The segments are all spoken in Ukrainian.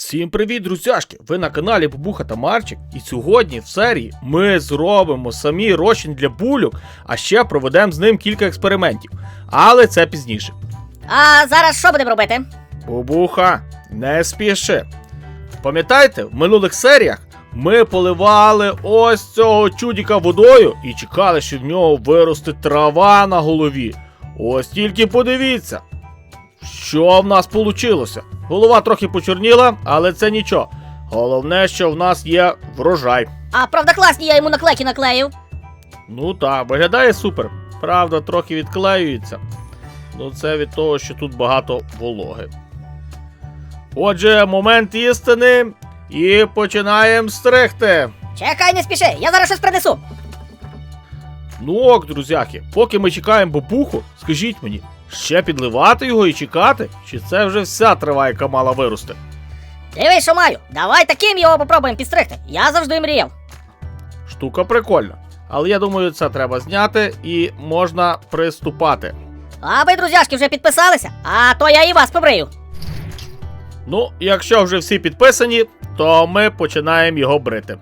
Всім привіт, друзяшки! Ви на каналі Бабуха та Марчик, і сьогодні в серії ми зробимо самі розчин для бульок, а ще проведемо з ним кілька експериментів. Але це пізніше. А зараз що будемо робити? Бабуха, не спіши. Пам'ятаєте, в минулих серіях ми поливали ось цього чудіка водою і чекали, що в нього виросте трава на голові. Ось тільки подивіться, що в нас вийшло. Голова трохи почорніла, але це нічого. Головне, що в нас є врожай. А правда класні, я йому наклейки наклеїв. Ну так, виглядає супер. Правда, трохи відклеюється. Ну, це від того, що тут багато вологи. Отже, момент істини. І починаємо стригти. Чекай, не спіши, я зараз щось принесу. Ну ок, друзяки, поки ми чекаємо бабуху, скажіть мені, ще підливати його і чекати? Чи це вже вся трава, яка мала вирости? Дивись, що маю. Давай таким його попробуємо підстригти. Я завжди мріяв. Штука прикольна. Але я думаю, це треба зняти і можна приступати. А ви, друзяшки, вже підписалися? А то я і вас побрию. Ну, якщо вже всі підписані, то ми починаємо його брити.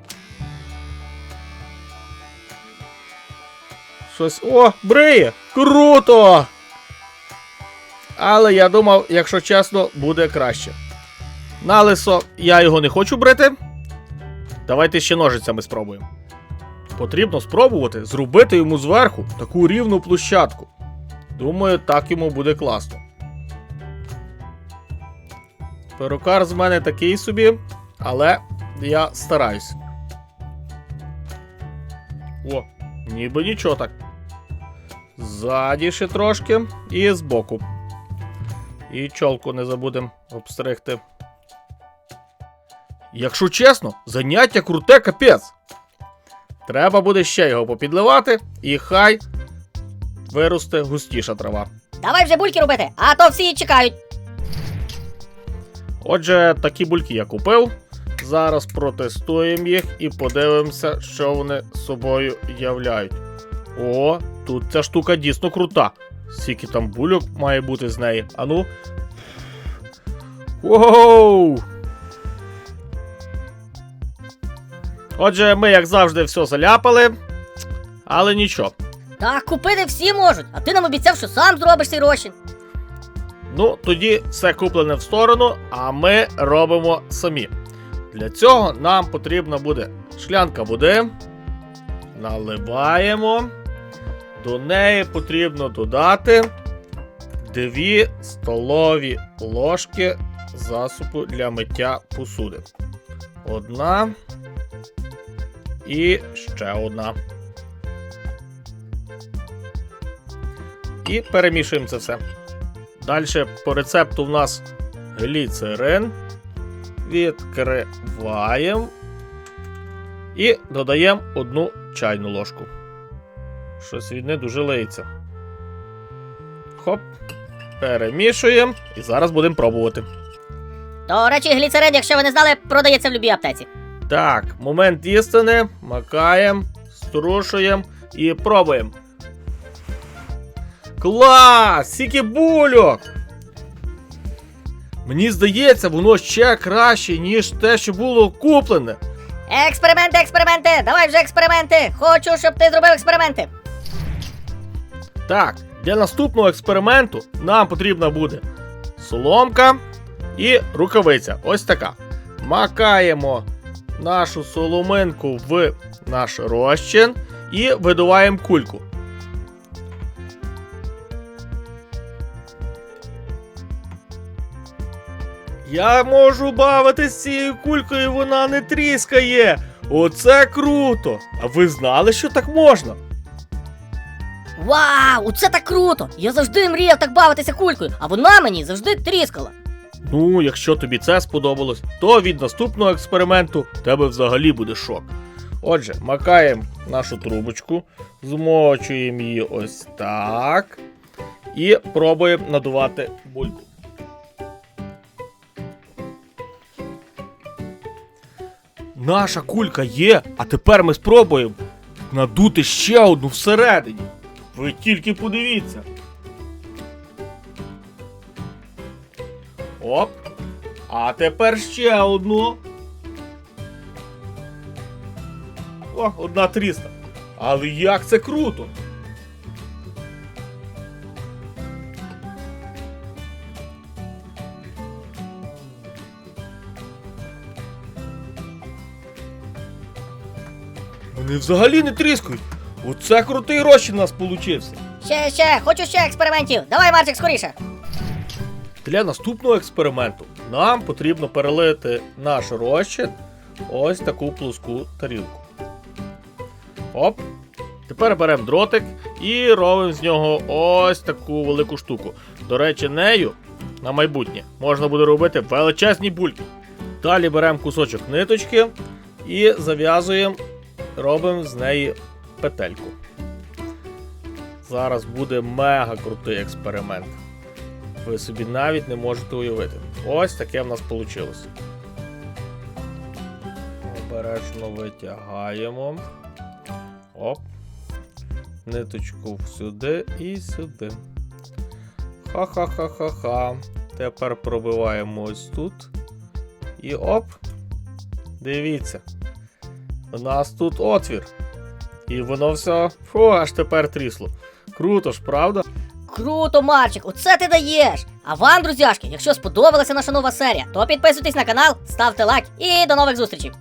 Щось. О, бриє! Круто! Але я думав, якщо чесно, буде краще. На лисо я його не хочу брити. Давайте ще ножицями спробуємо. Потрібно спробувати зробити йому зверху таку рівну площадку. Думаю, так йому буде класно. Перукар з мене такий собі, але я стараюсь. О, ніби нічого так. Ззаді ще трошки і збоку. І чолку не забудемо обстригти. Якщо чесно, заняття круте капець. Треба буде ще його попідливати, і хай виросте густіша трава. Давай вже бульки робити, а то всі чекають. Отже, такі бульки я купив. Зараз протестуємо їх і подивимося, що вони собою являють. О, тут ця штука дійсно крута. Скільки там бульок має бути з неї. Ану. Воу! Отже, ми, як завжди, все заляпали. Але нічого. Так купити всі можуть, а ти нам обіцяв, що сам зробиш цей розчин. Ну, тоді все куплене в сторону, а ми робимо самі. Для цього нам потрібна буде шклянка води. Наливаємо. До неї потрібно додати 2 столові ложки засобу для миття посуди. Одна. І ще одна. І перемішуємо це все. Далі по рецепту в нас гліцерин. Відкриваємо. І додаємо одну чайну ложку. Щось від не дуже лиється. Хоп. Перемішуємо. І зараз будемо пробувати. До речі, гліцерин, якщо ви не знали, продається в любій аптеці. Так, момент істини. Макаємо, струшуємо і пробуємо. Клас! Скільки бульок! Мені здається, воно ще краще, ніж те, що було куплене. Експерименти, експерименти! Давай вже експерименти! Хочу, щоб ти зробив експерименти. Так, для наступного експерименту нам потрібна буде соломка і рукавиця. Ось така. Макаємо нашу соломинку в наш розчин і видуваємо кульку. Я можу бавитись цією кулькою, вона не тріскає. Оце круто! А ви знали, що так можна? Вау, це так круто! Я завжди мріяв так бавитися кулькою, а вона мені завжди тріскала. Ну, якщо тобі це сподобалось, то від наступного експерименту тебе взагалі буде шок. Отже, макаємо нашу трубочку, змочуємо її ось так. І пробуємо надувати бульку. Наша кулька є, а тепер ми спробуємо надути ще одну всередині. Ви тільки подивіться. Оп. А тепер ще одну. О, одна тріста. Але як це круто! Вони взагалі не тріскають. Оце крутий розчин у нас получився. Ще, ще, хочу ще експериментів. Давай, Марчик, скоріше. Для наступного експерименту нам потрібно перелити наш розчин ось таку плоску тарілку. Оп. Тепер беремо дротик і робимо з нього ось таку велику штуку. До речі, нею на майбутнє можна буде робити величезні бульки. Далі беремо кусочок ниточки і зав'язуємо, робимо з неї петельку. Зараз буде мега крутий експеримент. Ви собі навіть не можете уявити. Ось таке в нас вийшло. Обережно витягаємо. Оп. Ниточку сюди і сюди. Ха-ха-ха-ха-ха. Тепер пробиваємо ось тут. І оп. Дивіться. У нас тут отвір. І воно все. Фу, аж тепер трісло. Круто ж, правда? Круто, Марчик, оце ти даєш! А вам, друзяшки, якщо сподобалася наша нова серія, то підписуйтесь на канал, ставте лайк і до нових зустрічей!